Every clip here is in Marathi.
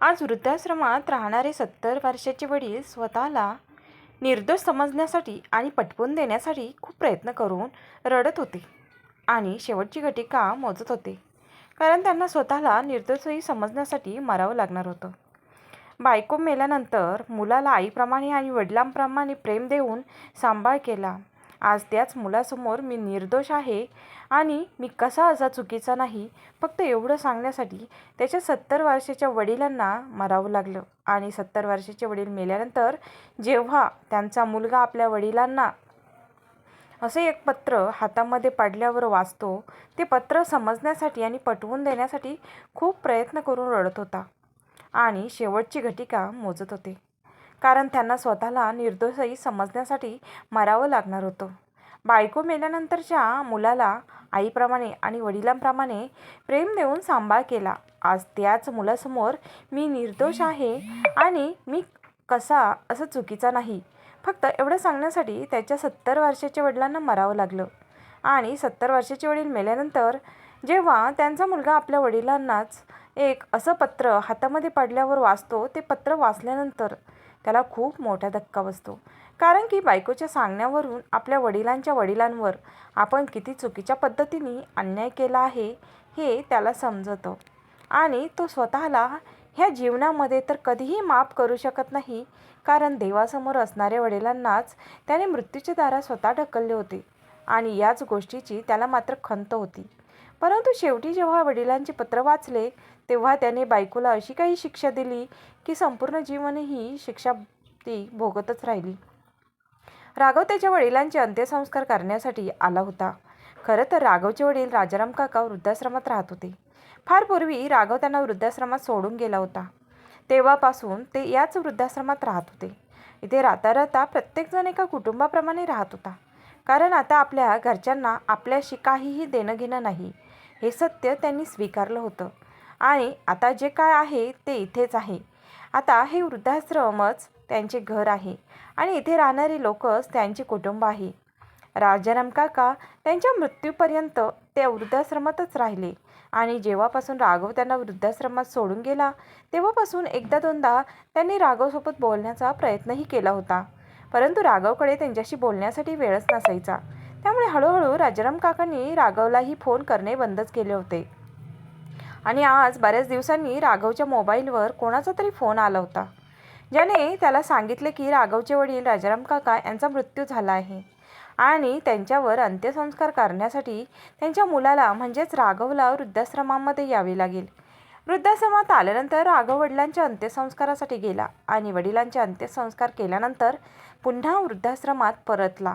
आज वृद्धाश्रमात राहणारे सत्तर वर्षाचे वडील स्वतःला निर्दोष समजण्यासाठी आणि पटवून देण्यासाठी खूप प्रयत्न करून रडत होते आणि शेवटची घटिका मोजत होते. कारण त्यांना स्वतःला निर्दोषही समजण्यासाठी मरावं लागणार होतं. बायको मेल्यानंतर मुलाला आईप्रमाणे आणि वडिलांप्रमाणे प्रेम देऊन सांभाळ केला. आज त्याच मुलासमोर मी निर्दोष आहे आणि मी कसा असा चुकीचा नाही फक्त एवढं सांगण्यासाठी त्याच्या सत्तर वर्षाच्या वडिलांना मरावं लागलं. आणि सत्तर वर्षाचे वडील मेल्यानंतर जेव्हा त्यांचा मुलगा आपल्या वडिलांना असे एक पत्र हातामध्ये पडल्यावर वाचतो ते पत्र समजण्यासाठी आणि पटवून देण्यासाठी खूप प्रयत्न करून रडत होता. आणि शेवटची घटिका मोजत होते. कारण त्यांना स्वतःला निर्दोषही समजण्यासाठी मरावं लागणार होतं. बायको मेल्यानंतरच्या मुलाला आईप्रमाणे आणि वडिलांप्रमाणे प्रेम देऊन सांभाळ केला. आज त्याच मुलासमोर मी निर्दोष आहे आणि मी कसा असं चुकीचा नाही. फक्त एवढं सांगण्यासाठी त्याच्या सत्तर वर्षाच्या वडिलांना मरावं लागलं. आणि सत्तर वर्षाचे वडील मेल्यानंतर जेव्हा त्यांचा मुलगा आपल्या वडिलांनाच एक असं पत्र हातामध्ये पडल्यावर वाचतो ते पत्र वाचल्यानंतर त्याला खूप मोठा धक्का बसतो. कारण की बायकोच्या सांगण्यावरून आपल्या वडिलांच्या वडिलांवर आपण किती चुकीच्या पद्धतीने अन्याय केला आहे हे त्याला समजतं. आणि तो स्वतःला ह्या जीवनामध्ये तर कधीही माफ करू शकत नाही कारण देवासमोर असणाऱ्या वडिलांनाच त्याने मृत्यूच्या दारात स्वतः ढकलले होते. आणि याच गोष्टीची त्याला मात्र खंत होती. परंतु शेवटी जेव्हा वडिलांचे पत्र वाचले तेव्हा त्याने बायकोला अशी काही शिक्षा दिली की संपूर्ण जीवन ही शिक्षा ती भोगतच राहिली. राघव त्याच्या वडिलांचे अंत्यसंस्कार करण्यासाठी आला होता. खरं तर राघवचे वडील राजाराम काका वृद्धाश्रमात राहत होते. फार पूर्वी राघव त्यांना वृद्धाश्रमात सोडून गेला होता. तेव्हापासून ते याच वृद्धाश्रमात राहत होते. इथे राहता राहता प्रत्येकजण एका कुटुंबाप्रमाणे राहत होता. कारण आता आपल्या घरच्यांना आपल्याशी काहीही देणं घेणं नाही. हे सत्य त्यांनी स्वीकारलं होतं. आणि आता जे काय आहे ते इथेच आहे. आता हे वृद्धाश्रमच त्यांचे घर आहे आणि इथे राहणारी लोकच त्यांचे कुटुंब आहे. राजाराम काका त्यांच्या मृत्यूपर्यंत ते वृद्धाश्रमातच राहिले. आणि जेव्हापासून राघव त्यांना वृद्धाश्रमात सोडून गेला तेव्हापासून एकदा दोनदा त्यांनी राघवसोबत बोलण्याचा प्रयत्नही केला होता. परंतु राघवकडे त्यांच्याशी बोलण्यासाठी वेळच नसायचा. त्यामुळे हळूहळू राजाराम काकांनी राघवलाही फोन करणे बंदच केले होते. आणि आज बऱ्याच दिवसांनी राघवच्या मोबाईलवर कोणाचा तरी फोन आला होता. ज्याने त्याला सांगितले की राघवचे वडील राजाराम काका यांचा मृत्यू झाला आहे आणि त्यांच्यावर अंत्यसंस्कार करण्यासाठी त्यांच्या मुलाला म्हणजेच राघवला वृद्धाश्रमामध्ये यावे लागेल. वृद्धाश्रमात आल्यानंतर राघव वडिलांच्या अंत्यसंस्कारासाठी गेला आणि वडिलांचे अंत्यसंस्कार केल्यानंतर पुन्हा वृद्धाश्रमात परतला.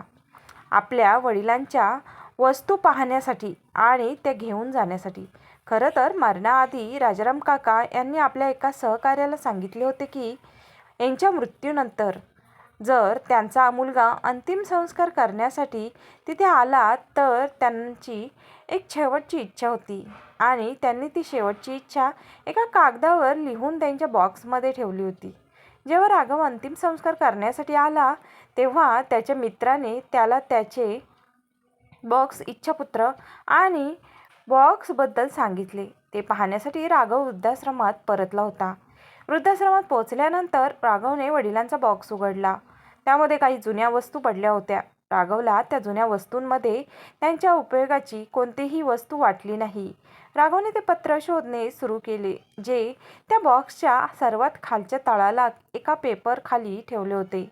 आपल्या वडिलांच्या वस्तू पाहण्यासाठी आणि त्या घेऊन जाण्यासाठी. खरं तर मरणाआधी राजाराम काका यांनी आपल्या एका सहकार्याला सांगितले होते की यांच्या मृत्यूनंतर जर त्यांचा मुलगा अंतिम संस्कार करण्यासाठी तिथे आला तर त्यांची एक शेवटची इच्छा होती आणि त्यांनी ती शेवटची इच्छा एका कागदावर लिहून त्यांच्या बॉक्समध्ये ठेवली होती. जेव्हा राघव अंतिम संस्कार करण्यासाठी आला तेव्हा त्याच्या मित्राने त्याला त्याचे बॉक्स इच्छापुत्र आणि बॉक्सबद्दल सांगितले. ते पाहण्यासाठी राघव वृद्धाश्रमात परतला होता. वृद्धाश्रमात पोहोचल्यानंतर राघवने वडिलांचा बॉक्स उघडला. त्यामध्ये काही जुन्या वस्तू पडल्या होत्या. राघवला त्या जुन्या वस्तूंमध्ये त्यांच्या उपयोगाची कोणतीही वस्तू वाटली नाही. राघवने ते पत्र शोधणे सुरू केले जे त्या बॉक्सच्या सर्वात खालच्या तळाला एका पेपर खाली ठेवले होते.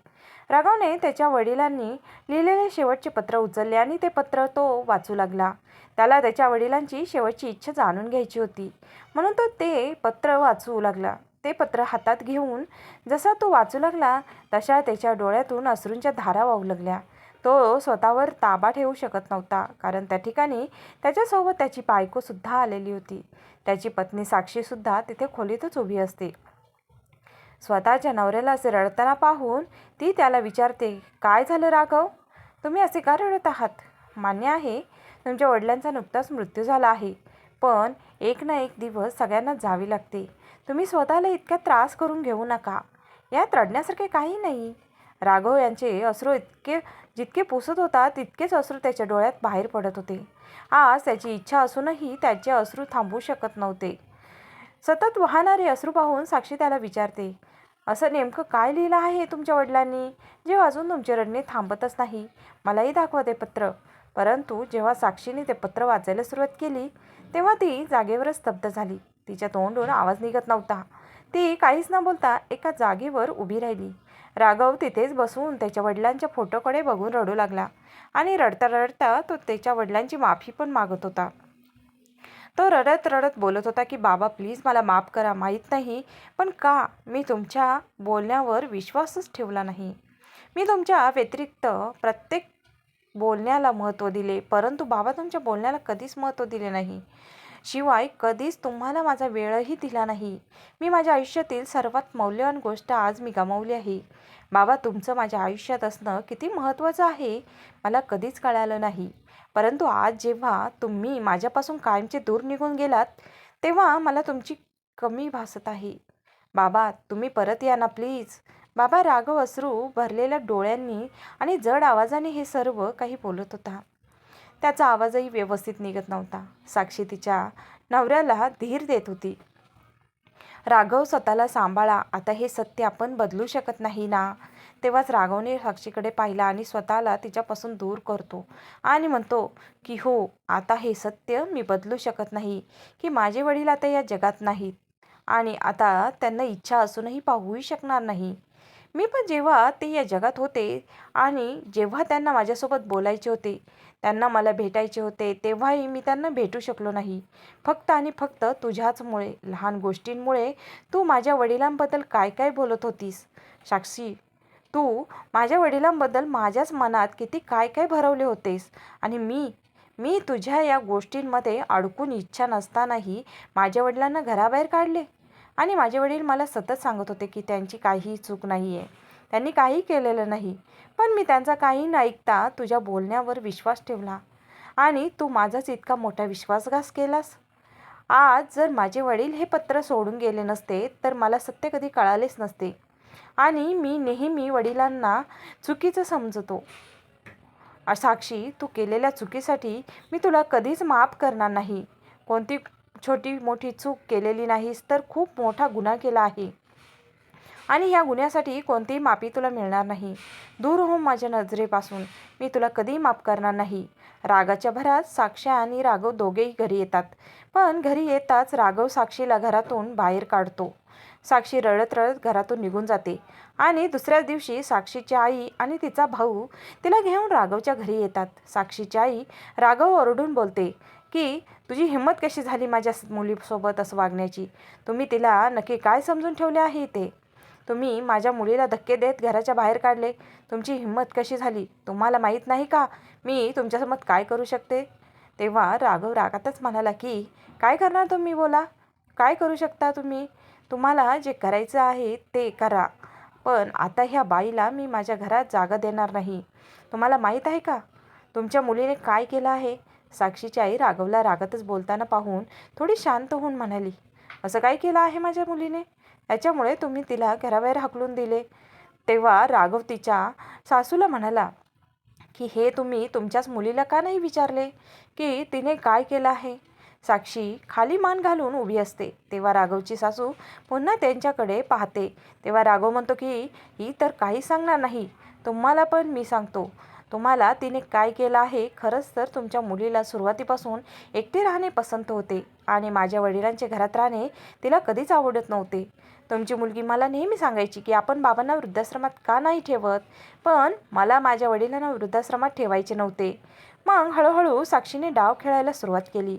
राघवने त्याच्या वडिलांनी लिहिलेले शेवटचे पत्र उचलले आणि ते पत्र तो वाचू लागला. त्याला त्याच्या वडिलांची शेवटची इच्छा जाणून घ्यायची होती. म्हणून तो ते पत्र वाचू लागला. ते पत्र हातात घेऊन जसा तो वाचू लागला तशा त्याच्या डोळ्यातून अश्रूंच्या धारा वाहू लागल्या. तो स्वतःवर ताबा ठेवू शकत नव्हता कारण त्या ठिकाणी त्याच्यासोबत त्याची बायकोसुद्धा आलेली होती. त्याची पत्नी साक्षीसुद्धा तिथे खोलीतच उभी असते. स्वतःच्या नवऱ्याला असे रडताना पाहून ती त्याला विचारते काय झालं राघव? तुम्ही असे का रडत आहात? मान्य आहे तुमच्या वडिलांचा नुकताच मृत्यू झाला आहे. पण एक ना एक दिवस सगळ्यांना जावे लागते. तुम्ही स्वतःला इतक्या त्रास करून घेऊ नका. यात रडण्यासारखे काही नाही. राघव यांचे अश्रू इतके जितके पुसत होता तितकेच अश्रू त्याच्या डोळ्यात बाहेर पडत होते. आज त्याची इच्छा असूनही त्याचे अश्रू थांबवू शकत नव्हते. सतत वाहणारे अश्रू पाहून साक्षी त्याला विचारते असं नेमकं काय लिहिलं आहे तुमच्या वडिलांनी? जे वाजून तुमचे रडणे थांबतच नाही मलाही दाखवा ते पत्र. परंतु जेव्हा साक्षीने ते पत्र वाचायला सुरुवात केली तेव्हा ती जागेवरच स्तब्ध झाली. तिच्या तोंडून आवाज निघत नव्हता. ती काहीच न बोलता एका जागेवर उभी राहिली. राघव तिथेच बसून त्याच्या वडिलांच्या फोटोकडे बघून रडू लागला. आणि रडता रडता तो त्याच्या वडिलांची माफी पण मागत होता. तो रडत रडत बोलत होता की बाबा प्लीज मला माफ करा माहीत नाही पण का मी तुमच्या बोलण्यावर विश्वासच ठेवला नाही? मी तुमच्या व्यतिरिक्त प्रत्येक बोलण्याला महत्त्व दिले परंतु बाबा तुमच्या बोलण्याला कधीच महत्त्व दिले नाही. शिवाय कधीच तुम्हाला माझा वेळही दिला नाही. मी माझ्या आयुष्यातील सर्वात मौल्यवान गोष्ट आज मी गमावली आहे. बाबा तुमचं माझ्या आयुष्यात असणं किती महत्त्वाचं आहे मला कधीच कळालं नाही. परंतु आज जेव्हा तुम्ही माझ्यापासून कायमचे दूर निघून गेलात तेव्हा मला तुमची कमी भासत आहे. बाबा तुम्ही परत या ना प्लीज. बाबा राघव अश्रू भरलेल्या डोळ्यांनी आणि जड आवाजाने हे सर्व काही बोलत होता. त्याचा आवाजही व्यवस्थित निघत नव्हता. साक्षी तिच्या नवऱ्याला धीर देत होती. राघव स्वतःला सांभाळा आता हे सत्य आपण बदलू शकत नाही ना? तेव्हाच राघवने साक्षीकडे पाहिला आणि स्वतःला तिच्यापासून दूर करतो आणि म्हणतो की हो आता हे सत्य मी बदलू शकत नाही की माझे वडील आता या जगात नाहीत आणि आता त्यांना इच्छा असूनही पाहूही शकणार नाही. मी पण जेव्हा ते या जगात होते आणि जेव्हा त्यांना माझ्यासोबत बोलायचे होते त्यांना मला भेटायचे होते तेव्हाही मी त्यांना भेटू शकलो नाही. फक्त आणि फक्त तुझ्याचमुळे लहान गोष्टींमुळे तू माझ्या वडिलांबद्दल काय काय बोलत होतीस? साक्षी तू माझ्या वडिलांबद्दल माझ्याच मनात किती काय काय भरवले होतेस? आणि मी मी तुझ्या या गोष्टींमध्ये अडकून इच्छा नसतानाही माझ्या वडिलांना घराबाहेर काढले? आणि माझे वडील मला सतत सांगत होते की त्यांची काहीही चूक नाही आहे त्यांनी काही केलेलं नाही. पण मी त्यांचा काही न ऐकता तुझ्या बोलण्यावर विश्वास ठेवला. आणि तू माझाच इतका मोठा विश्वासघात केलास? आज जर माझे वडील हे पत्र सोडून गेले नसते तर मला सत्य कधी कळालेच नसते. आणि मी नेहमी वडिलांना चुकीचं समजतो. साक्षी तू केलेल्या चुकीसाठी मी तुला कधीच माफ करणार नाही. कोणती छोटी मोठी चूक केलेली नाहीस तर खूप मोठा गुन्हा केला आहे. आणि ह्या गुन्ह्यासाठी कोणतीही माफी तुला मिळणार नाही. दूर हो माझ्या नजरेपासून. मी तुला कधीही माफ करणार नाही. रागाच्या भरात साक्षी आणि राघव दोघेही घरी येतात. पण घरी येताच राघव साक्षीला घरातून बाहेर काढतो. साक्षी रडत रडत घरातून निघून जाते. आणि दुसऱ्याच दिवशी साक्षीची आई आणि तिचा भाऊ तिला घेऊन राघवच्या घरी येतात. साक्षीची आई राघव ओरडून बोलते की तुझी हिंमत कशी झाली माझ्या मुलीसोबत असं वागण्याची? तुम्ही तिला नक्की काय समजून ठेवले आहे ते? तुम्ही माझ्या मुलीला धक्के देत घराच्या बाहेर काढले. तुमची हिंमत कशी झाली? तुम्हाला माहीत नाही का? मी तुमच्यासोबत काय करू शकते? तेव्हा राघव रागातच म्हणाला की काय करणार तुम्ही बोला? काय करू शकता तुम्ही? तुम्हाला जे करायचं आहे ते करा. पण आता ह्या बाईला मी माझ्या घरात जागा देणार नाही. तुम्हाला माहीत आहे का? तुमच्या मुलीने काय केलं आहे? साक्षीची आई राघवला रागातच बोलताना पाहून थोडी शांत होऊन म्हणाली असं काय केलं आहे माझ्या मुलीने? याच्यामुळे तुम्ही तिला घराबाहेर हाकलून दिले. तेव्हा राघव तिच्या सासूला म्हणाला की हे तुम्ही तुमच्याच मुलीला का नाही विचारले? की तिने काय केलं आहे? साक्षी खाली मान घालून उभी असते. तेव्हा राघवची सासू पुन्हा त्यांच्याकडे पाहते. तेव्हा राघव म्हणतो की ही तर काही सांगणार नाही. तुम्हाला पण मी सांगतो. तुम्हाला तिने काय केलं आहे खरंच तर तुमच्या मुलीला सुरुवातीपासून एकटे राहणे पसंत होते. आणि माझ्या वडिलांच्या घरात राहणे तिला कधीच आवडत नव्हते. तुमची मुलगी मला नेहमी सांगायची की आपण बाबांना वृद्धाश्रमात का नाही ठेवत? पण मला माझ्या वडिलांना वृद्धाश्रमात ठेवायचे नव्हते. मग हळूहळू साक्षीने डाव खेळायला सुरुवात केली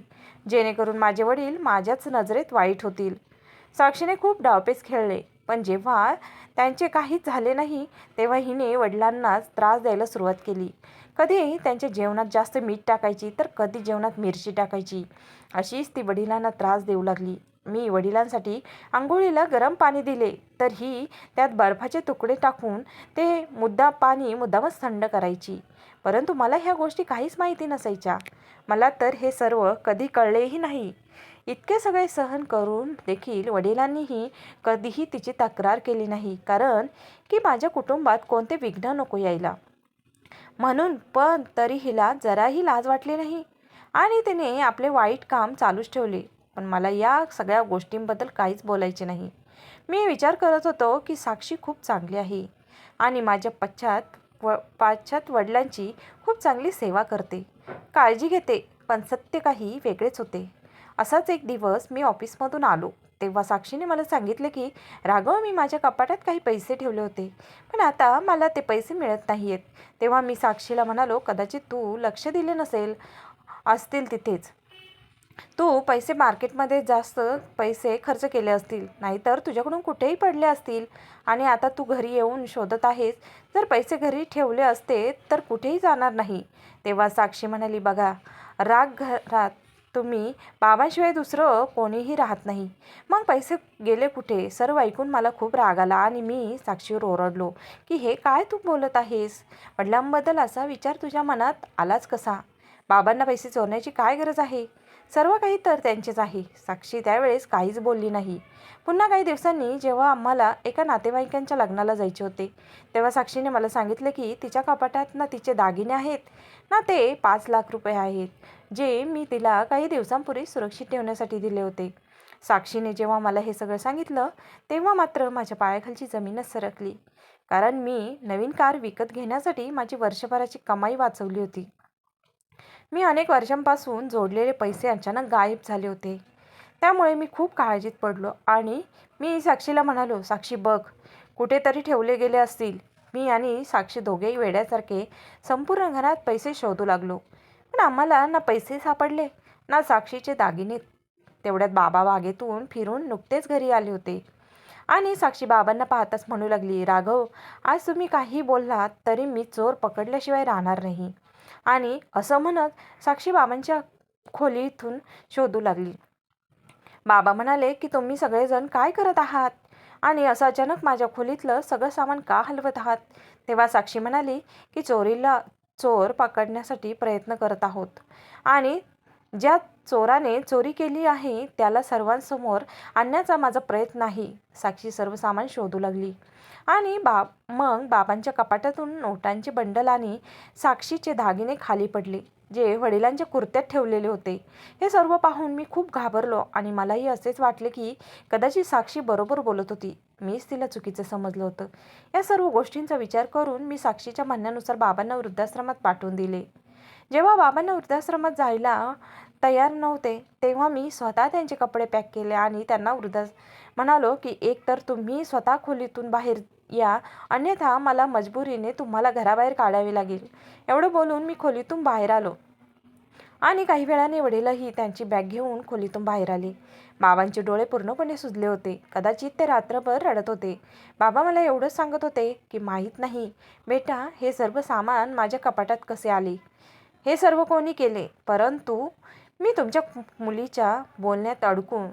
जेणेकरून माझे वडील माझ्याच नजरेत वाईट होतील. साक्षीने खूप डावपेच खेळले पण जेव्हा त्यांचे काहीच झाले नाही तेव्हा हिने वडिलांनाच त्रास द्यायला सुरुवात केली. कधी त्यांच्या जेवणात जास्त मीठ टाकायची तर कधी जेवणात मिरची टाकायची अशीच ती वडिलांना त्रास देऊ लागली. मी वडिलांसाठी आंघोळीला गरम पाणी दिले तर ही त्यात बर्फाचे तुकडे टाकून ते मुद्दा पाणी मुद्दामच थंड करायची. परंतु मला ह्या गोष्टी काहीच माहिती नसायच्या. मला तर हे सर्व कधी कळलेही नाही. इतके सगळे सहन करून देखील वडिलांनीही कधीही तिची तक्रार केली नाही कारण की माझ्या कुटुंबात कोणते विघ्न नको यायला. म्हणून पण तरी हिला जराही लाज वाटली नाही. आणि तिने आपले वाईट काम चालूच ठेवले. पण मला या सगळ्या गोष्टींबद्दल काहीच बोलायचे नाही. मी विचार करत होतो की साक्षी खूप चांगली आहे आणि माझ्या पश्चात व पाश्चात वडिलांची खूप चांगली सेवा करते. काळजी घेते पण सत्य काही वेगळेच होते. असाच एक दिवस मी ऑफिसमधून आलो. तेव्हा साक्षीने मला सांगितले की राघव मी माझ्या कपाटात काही पैसे ठेवले होते पण आता मला ते पैसे मिळत नाही आहेत तेव्हा मी साक्षीला म्हणालो कदाचित तू लक्ष दिले नसेल असतील तिथेच. तू पैसे मार्केटमध्ये जास्त पैसे खर्च केले असतील नाहीतर तुझ्याकडून कुठेही पडले असतील आणि आता तू घरी येऊन शोधत आहेस जर पैसे घरी ठेवले असते तर कुठेही जाणार नाही. तेव्हा साक्षी म्हणाली बघा राग घरात तुम्ही बाबांशिवाय दुसरं कोणीही राहत नाही. मग पैसे गेले कुठे सर्व ऐकून मला खूप राग आला आणि मी साक्षीवर ओरडलो की हे काय तू बोलत आहेस? वडिलांबद्दल असा विचार तुझ्या मनात आलाच कसा? बाबांना पैसे चोरण्याची काय गरज आहे? सर्व काही तर त्यांचेच आहे. साक्षी त्यावेळेस काहीच बोलली नाही. पुन्हा काही दिवसांनी जेव्हा आम्हाला एका नातेवाईकांच्या लग्नाला जायचे होते तेव्हा साक्षीने मला सांगितले की तिच्या कपाटात ना तिचे दागिने आहेत. ना ते पाच लाख रुपये आहेत जे मी तिला काही दिवसांपूर्वी सुरक्षित ठेवण्यासाठी दिले होते. साक्षीने जेव्हा मला हे सगळं सांगितलं तेव्हा मात्र माझ्या पायाखालची जमीनच सरकली. कारण मी नवीन कार विकत घेण्यासाठी माझी वर्षभराची कमाई वाचवली होती. मी अनेक वर्षांपासून जोडलेले पैसे अचानक गायब झाले होते. त्यामुळे मी खूप काळजीत पडलो आणि मी साक्षीला म्हणालो साक्षी बघ कुठेतरी ठेवले गेले असतील. मी आणि साक्षी दोघेही वेड्यासारखे संपूर्ण घरात पैसे शोधू लागलो. पण आम्हाला ना पैसे सापडले ना साक्षीचे दागिने. तेवढ्यात बाबा बागेतून फिरून नुकतेच घरी आले होते. आणि साक्षी बाबांना पाहताच म्हणू लागली राघव आज तुम्ही काही बोललात तरी मी चोर पकडल्याशिवाय राहणार नाही. आणि असं म्हणत साक्षी बाबांच्या खोलीतून शोधू लागली. बाबा म्हणाले की तुम्ही सगळेजण काय करत आहात? आणि असं अचानक माझ्या खोलीतलं सगळं सामान का हलवत आहात? तेव्हा साक्षी म्हणाली की चोरीला चोर पकडण्यासाठी प्रयत्न करत आहोत. आणि ज्या चोराने चोरी केली आहे त्याला सर्वांसमोर आणण्याचा माझा प्रयत्न आहे साक्षी सर्व सामान शोधू लागली. आणि बाब मग बाबांच्या कपाटातून नोटांचे बंडल आणि साक्षीचे दागिने खाली पडले जे वडिलांच्या कुर्त्यात ठेवलेले होते. हे सर्व पाहून मी खूप घाबरलो आणि मलाही असेच वाटले की कदाचित साक्षी बरोबर बोलत होती. मीच तिला चुकीचं समजलं होतं. या सर्व गोष्टींचा विचार करून मी साक्षीच्या म्हणण्यानुसार बाबांना वृद्धाश्रमात पाठवून दिले. जेव्हा बाबांना वृद्धाश्रमात जायला तयार नव्हते तेव्हा मी स्वतः त्यांचे कपडे पॅक केले आणि त्यांना वृद्धा म्हणालो की एक तर तुम्ही स्वतः खोलीतून बाहेर या अन्यथा मला मजबुरीने तुम्हाला घराबाहेर काढावे लागेल. एवढं बोलून मी खोलीतून बाहेर आलो. आणि काही वेळाने वडीलही त्यांची बॅग घेऊन खोलीतून बाहेर आले. बाबांचे डोळे पूर्णपणे सुजले होते. कदाचित ते रात्रभर रडत होते. बाबा मला एवढंच सांगत होते की माहीत नाही. बेटा हे सर्व सामान माझ्या कपाटात कसे आले? हे सर्व कोणी केले? परंतु मी तुमच्या मुलीच्या बोलण्यात अडकून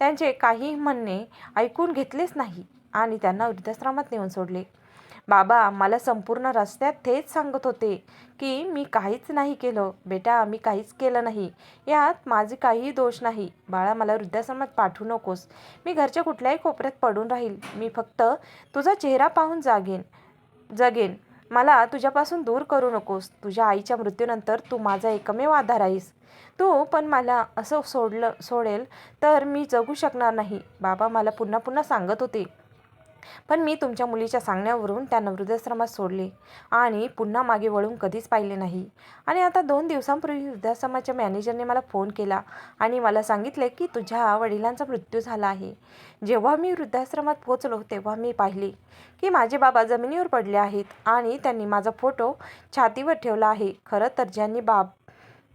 त्यांचे काही म्हणणे ऐकून घेतलेच नाही आणि त्यांना वृद्धाश्रमात नेऊन सोडले. बाबा मला संपूर्ण रस्त्यात तेच सांगत होते की मी काहीच नाही केलं. बेटा मी काहीच केलं नाही. यात माझे काहीही दोष नाही. बाळा मला वृद्धाश्रमात पाठवू नकोस. मी घरच्या कुठल्याही कोपऱ्यात पडून राहील. मी फक्त तुझा चेहरा पाहून जागेन जगेन. मला तुझ्यापासून दूर करू नकोस. तुझ्या आईच्या मृत्यूनंतर तू माझा एकमेव आधार आहेस. तू पण मला असं सोडलं सोडेल तर मी जगू शकणार नाही. बाबा मला पुन्हा पुन्हा सांगत होते. पण मी तुमच्या मुलीच्या सांगण्यावरून त्यांना वृद्धाश्रमात सोडले आणि पुन्हा मागे वळून कधीच पाहिले नाही. आणि आता दोन दिवसांपूर्वी वृद्धाश्रमाच्या मॅनेजरने मला फोन केला आणि मला सांगितले की तुझ्या वडिलांचा मृत्यू झाला आहे. जेव्हा मी वृद्धाश्रमात पोचलो तेव्हा मी पाहिले की माझे बाबा जमिनीवर पडले आहेत आणि त्यांनी माझा फोटो छातीवर ठेवला आहे. खरं तर ज्यांनी बाब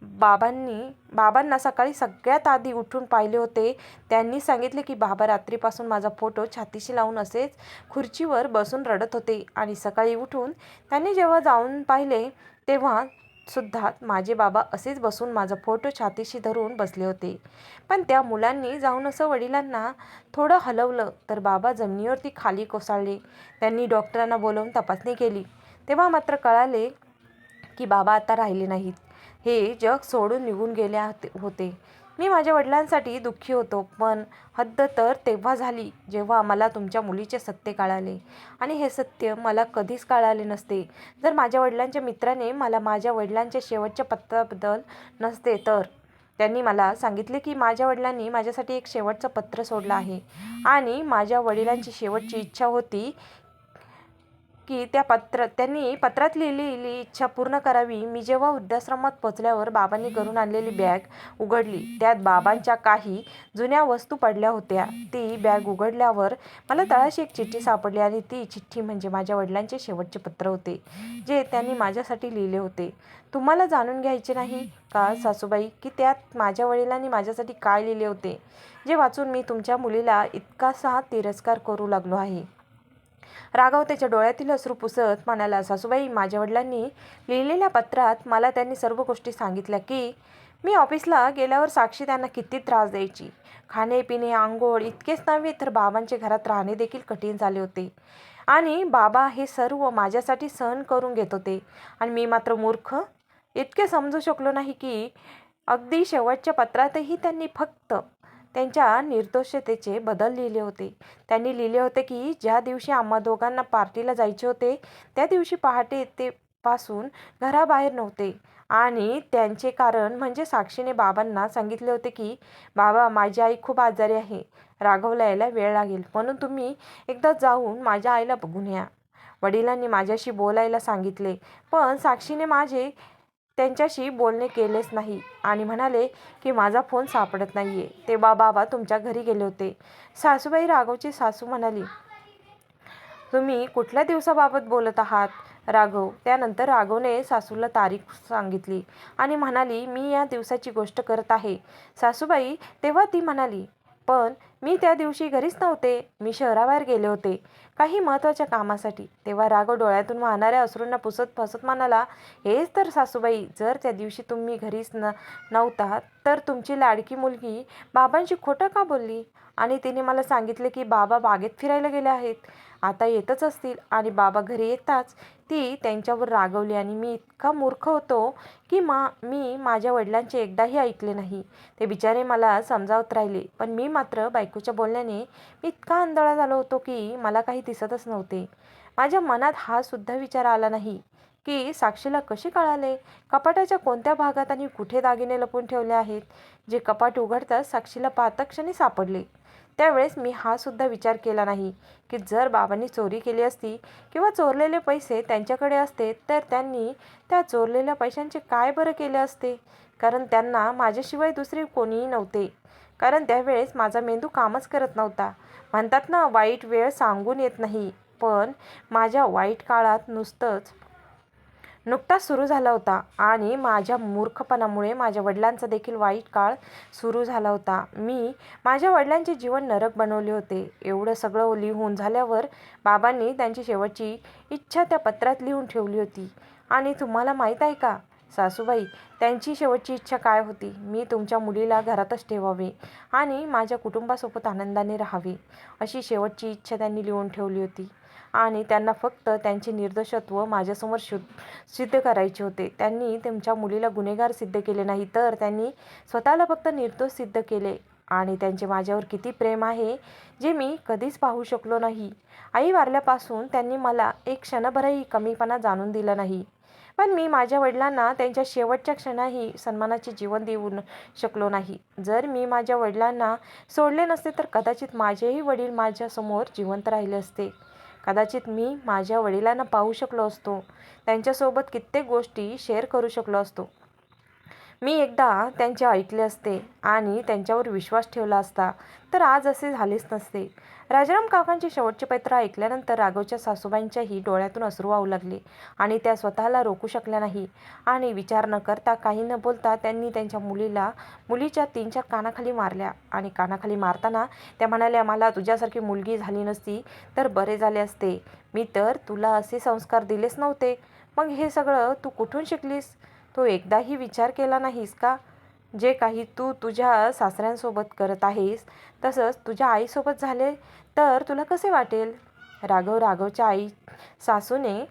बाबांनी बाबांना सकाळी सगळ्यात आधी उठून पाहिले होते. त्यांनी सांगितले की बाबा रात्रीपासून माझा फोटो छातीशी लावून असेच खुर्चीवर बसून रडत होते आणि सकाळी उठून त्यांनी जेव्हा जाऊन पाहिले तेव्हा सुद्धा माझे बाबा असेच बसून माझा फोटो छातीशी धरून बसले होते. पण त्या मुलांनी जाऊन असं वडिलांना थोडं हलवलं तर बाबा जमिनीवरती खाली कोसळले. त्यांनी डॉक्टरांना बोलवून तपासणी केली. तेव्हा मात्र कळाले की बाबा आता राहिले नाहीत. हे जग सोडून निघून गेले होते. मी माझ्या वडिलांसाठी दुःखी होतो पण हद्द तर तेव्हा झाली जेव्हा मला तुमच्या मुलीचे सत्य कळाले. आणि हे सत्य मला कधीच कळाले नसते. जर माझ्या वडिलांच्या मित्राने मला माझ्या वडिलांच्या शेवटच्या पत्राबद्दल नसते तर? त्यांनी मला सांगितले की माझ्या वडिलांनी माझ्यासाठी एक शेवटचं पत्र सोडलं आहे. आणि माझ्या वडिलांची शेवटची इच्छा होती की त्या पत्र त्यांनी पत्रात लिहिलेली इच्छा पूर्ण करावी. मी जेव्हा वृद्धाश्रमात पोचल्यावर बाबांनी घरून आणलेली बॅग उघडली. त्यात बाबांच्या काही जुन्या वस्तू पडल्या होत्या. ती बॅग उघडल्यावर मला तळाशी एक चिठ्ठी सापडली आणि ती चिठ्ठी म्हणजे माझ्या वडिलांचे शेवटचे पत्र होते जे त्यांनी माझ्यासाठी लिहिले होते. तुम्हाला जाणून घ्यायचे नाही का सासूबाई की त्यात माझ्या वडिलांनी माझ्यासाठी काय लिहिले होते? जे वाचून मी तुमच्या मुलीला इतकासा तिरस्कार करू लागलो आहे. राघव त्याच्या डोळ्यातील अश्रू पुसत म्हणाला सासूबाई माझ्या वडिलांनी लिहिलेल्या पत्रात मला त्यांनी सर्व गोष्टी सांगितल्या की मी ऑफिसला गेल्यावर साक्षी त्यांना किती त्रास द्यायची. खाणे पिणे आंघोळ इतकेच नव्हे तर बाबांचे घरात राहणे देखील कठीण झाले होते. आणि बाबा हे सर्व माझ्यासाठी सहन करून घेत होते. आणि मी मात्र मूर्ख. इतके समजू शकलो नाही की अगदी शेवटच्या पत्रातही त्यांनी फक्त त्यांच्या निर्दोषतेचे बदल लिहिले होते. त्यांनी लिहिले होते की ज्या दिवशी आम्हा दोघांना पार्टीला जायचे होते त्या दिवशी पहाटे ते पासून घराबाहेर नव्हते. आणि त्यांचे कारण म्हणजे साक्षीने बाबांना सांगितले होते की बाबा माझी आई खूप आजारी आहे. राघवला यायला वेळ लागेल. म्हणून तुम्ही एकदा जाऊन माझ्या आईला बघून या. वडिलांनी माझ्याशी बोलायला सांगितले. पण साक्षीने माझे त्यांच्याशी बोलणे केलेच नाही. आणि म्हणाले की माझा फोन सापडत नाही आहे तेव्हा बाबा तुमच्या घरी गेले होते. सासूबाई राघवची सासू म्हणाली तुम्ही कुठल्या दिवसाबाबत बोलत आहात? राघव त्यानंतर राघवने सासूला तारीख सांगितली आणि म्हणाली मी या दिवसाची गोष्ट करत आहे. सासूबाई तेव्हा ती म्हणाली पण मी त्या दिवशी घरीच नव्हते. मी शहराबाहेर गेले होते. काही महत्त्वाच्या कामासाठी. तेव्हा राघव डोळ्यातून वाहणाऱ्या अश्रूंना पुसत फसत म्हणाला हेच तर सासूबाई जर त्या दिवशी तुम्ही घरीच न नव्हता तर तुमची लाडकी मुलगी बाबांशी खोटं का बोलली? आणि तिने मला सांगितले की बाबा बागेत फिरायला गेले आहेत. आता येतच असतील आणि बाबा घरी येताच. ती त्यांच्यावर रागवली आणि मी इतका मूर्ख होतो की मा मी माझ्या वडिलांचे एकदाही ऐकले नाही. ते बिचारे मला समजावत राहिले पण मी मात्र बायकोच्या बोलण्याने मी इतका आंधळा झालो होतो की मला काही दिसतच नव्हते. माझ्या मनात हा सुद्धा विचार आला नाही की साक्षीला कसे कळाले? कपाटाच्या कोणत्या भागात आणि कुठे दागिने लपून ठेवले आहेत? जे कपाट उघडताच साक्षीला पातक्षणी सापडले. त्यावेळेस मी हा सुद्धा विचार केला नाही की जर बाबांनी चोरी केली असती किंवा चोरलेले पैसे त्यांच्याकडे असते तर त्यांनी त्या चोरलेल्या पैशांचे काय बरं केले असते? कारण त्यांना माझ्याशिवाय दुसरे कोणीही नव्हते. कारण त्यावेळेस माझा मेंदू कामच करत नव्हता. म्हणतात ना वाईट वेळ सांगून येत नाही. पण माझ्या वाईट काळात नुसतंच नुकताच सुरू झाला होता आणि माझ्या मूर्खपणामुळे माझ्या वडिलांचा देखील वाईट काळ सुरू झाला होता. मी माझ्या वडिलांचे जीवन नरक बनवले होते. एवढं सगळं लिहून झाल्यावर बाबांनी त्यांची शेवटची इच्छा त्या पत्रात लिहून ठेवली होती. आणि तुम्हाला माहीत आहे का? सासूबाई त्यांची शेवटची इच्छा काय होती? मी तुमच्या मुलीला घरातच ठेवावे आणि माझ्या कुटुंबासोबत आनंदाने राहावे अशी शेवटची इच्छा त्यांनी लिहून ठेवली होती. आणि त्यांना फक्त त्यांचे निर्दोषत्व माझ्यासमोर शु सिद्ध करायचे होते. त्यांनी त्यांच्या मुलीला गुन्हेगार सिद्ध केले नाही तर त्यांनी स्वतःला फक्त निर्दोष सिद्ध केले. आणि त्यांचे माझ्यावर किती प्रेम आहे जे मी कधीच पाहू शकलो नाही. आई वारल्यापासून त्यांनी मला एक क्षणभरही कमीपणा जाणून दिला नाही. पण मी माझ्या वडिलांना त्यांच्या शेवटच्या क्षणाही सन्मानाचे जीवन देऊ शकलो नाही. जर मी माझ्या वडिलांना सोडले नसते तर कदाचित माझेही वडील माझ्यासमोर जिवंत राहिले असते. कदाचित मी माझ्या वडिलांना पाहू शकलो असतो. त्यांच्यासोबत कित्येक गोष्टी शेअर करू शकलो असतो. मी एकदा त्यांचे ऐकले असते आणि त्यांच्यावर विश्वास ठेवला असता. तर आज असे झालेच नसते. राजाराम काकांचे शेवटचे पत्र ऐकल्यानंतर राघवच्या सासूबाईंच्याही डोळ्यातून अश्रू वाहू लागले आणि त्या स्वतःला रोखू शकल्या नाही. आणि विचार न करता काही न बोलता त्यांनी त्यांच्या मुलीला मुलीच्या तीन चार कानाखाली मारल्या आणि कानाखाली मारताना त्या म्हणाल्या मला तुझ्यासारखी मुलगी झाली नसती तर बरे झाले असते. मी तर तुला असे संस्कार दिलेच नव्हते. मग हे सगळं तू कुठून शिकलीस? तू एकदाही विचार केला नाहीस का? जे काही तू तुझ्या सासऱ्यांसोबत करत आहेस तसंच तुझ्या आईसोबत झाले तर तुला कसे वाटेल? राघव राघवच्या आई सासूने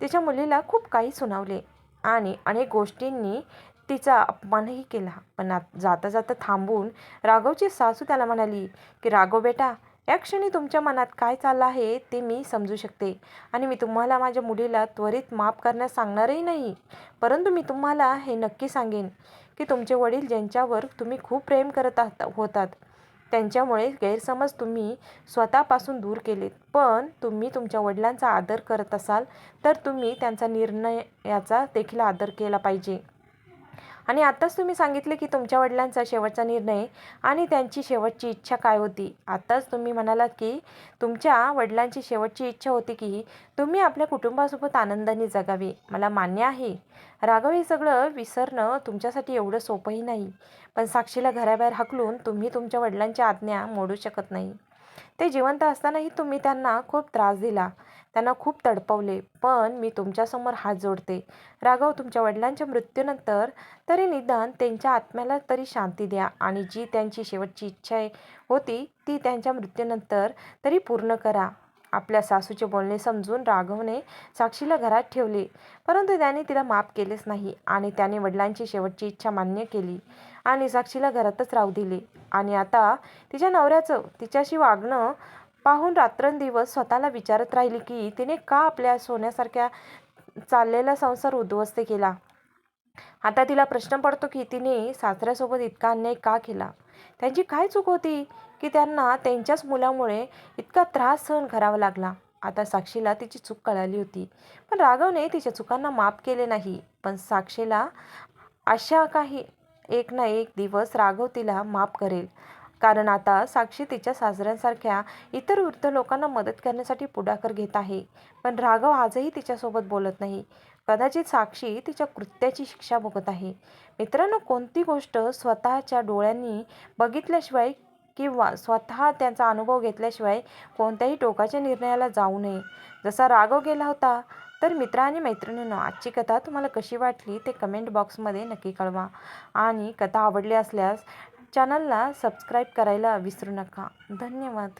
तिच्या मुलीला खूप काही सुनावले आणि अनेक गोष्टींनी तिचा अपमानही केला. पण जाता जाता थांबून राघवची सासू त्याला म्हणाली की राघव बेटा या क्षणी तुमच्या मनात काय चाललं आहे ते मी समजू शकते आणि मी तुम्हाला माझ्या मुलीला त्वरित माफ करण्यास सांगणारही नाही. परंतु मी तुम्हाला हे नक्की सांगेन. की तुमचे वडील ज्यांच्यावर तुम्ही खूप प्रेम करत आहात होतात. त्यांच्यामुळे गैरसमज तुम्ही स्वतःपासून दूर केलेत. पण तुम्ही तुमच्या वडिलांचा आदर करत असाल तर तुम्ही त्यांचा निर्णयाचा देखील आदर केला पाहिजे. आणि आत्ताच तुम्ही सांगितले की तुमच्या वडिलांचा शेवटचा निर्णय आणि त्यांची शेवटची इच्छा काय होती? आत्ताच तुम्ही म्हणालात की तुमच्या वडिलांची शेवटची इच्छा होती की तुम्ही आपल्या कुटुंबासोबत आनंदाने जगावे. मला मान्य आहे. राघव हे सगळं विसरणं तुमच्यासाठी एवढं सोपंही नाही. पण साक्षीला घराबाहेर हकलून तुम्ही तुमच्या वडिलांची आज्ञा मोडू शकत नाही. ते जिवंत असतानाही तुम्ही त्यांना खूप त्रास दिला. त्यांना खूप तडपवले. पण मी तुमच्यासमोर हात जोडते. राघव तुमच्या वडिलांच्या मृत्यूनंतर तरी निदान त्यांच्या आत्म्याला तरी शांती द्या आणि जी त्यांची शेवटची इच्छा आहे- होती ती त्यांच्या मृत्यूनंतर तरी पूर्ण करा. आपल्या सासूचे बोलणे समजून राघवने साक्षीला घरात ठेवले. परंतु त्याने तिला माफ केलेच नाही आणि त्याने वडिलांची शेवटची इच्छा मान्य केली आणि साक्षीला घरातच राहू दिले. आणि आता तिच्या नवऱ्याचं तिच्याशी वागणं पाहून रात्रंदिवस स्वतःला विचारत राहिली की तिने का आपल्या सोन्यासारख्या चाललेला संसार उद्ध्वस्त केला? आता तिला प्रश्न पडतो की तिने सासऱ्यासोबत इतका अन्याय का केला? त्यांची काय चूक होती? की त्यांना त्यांच्याच मुलामुळे इतका त्रास सहन करावा लागला. आता साक्षीला तिची चूक कळाली होती. पण राघवने तिच्या चुकांना माफ केले नाही. पण साक्षीला अशा काही एक ना एक दिवस राघव तिला माफ करेल. कारण आता साक्षी तिच्या सासऱ्यांसारख्या इतर वृद्ध लोकांना मदत करण्यासाठी पुढाकार घेत आहे. पण राघव आजही तिच्यासोबत बोलत नाही. कदाचित साक्षी तिच्या कृत्याची शिक्षा भोगत आहे. मित्रांनो कोणती गोष्ट स्वतःच्या डोळ्यांनी बघितल्याशिवाय किंवा स्वतः त्यांचा अनुभव घेतल्याशिवाय कोणत्याही टोकाच्या निर्णयाला जाऊ नये. जसा राघव गेला होता तर मित्र आणि मैत्रिणींनो आजची कथा तुम्हाला कशी वाटली ते कमेंट बॉक्समध्ये नक्की कळवा. आणि कथा आवडली असल्यास चॅनलला सबस्क्राईब करायला विसरू नका. धन्यवाद.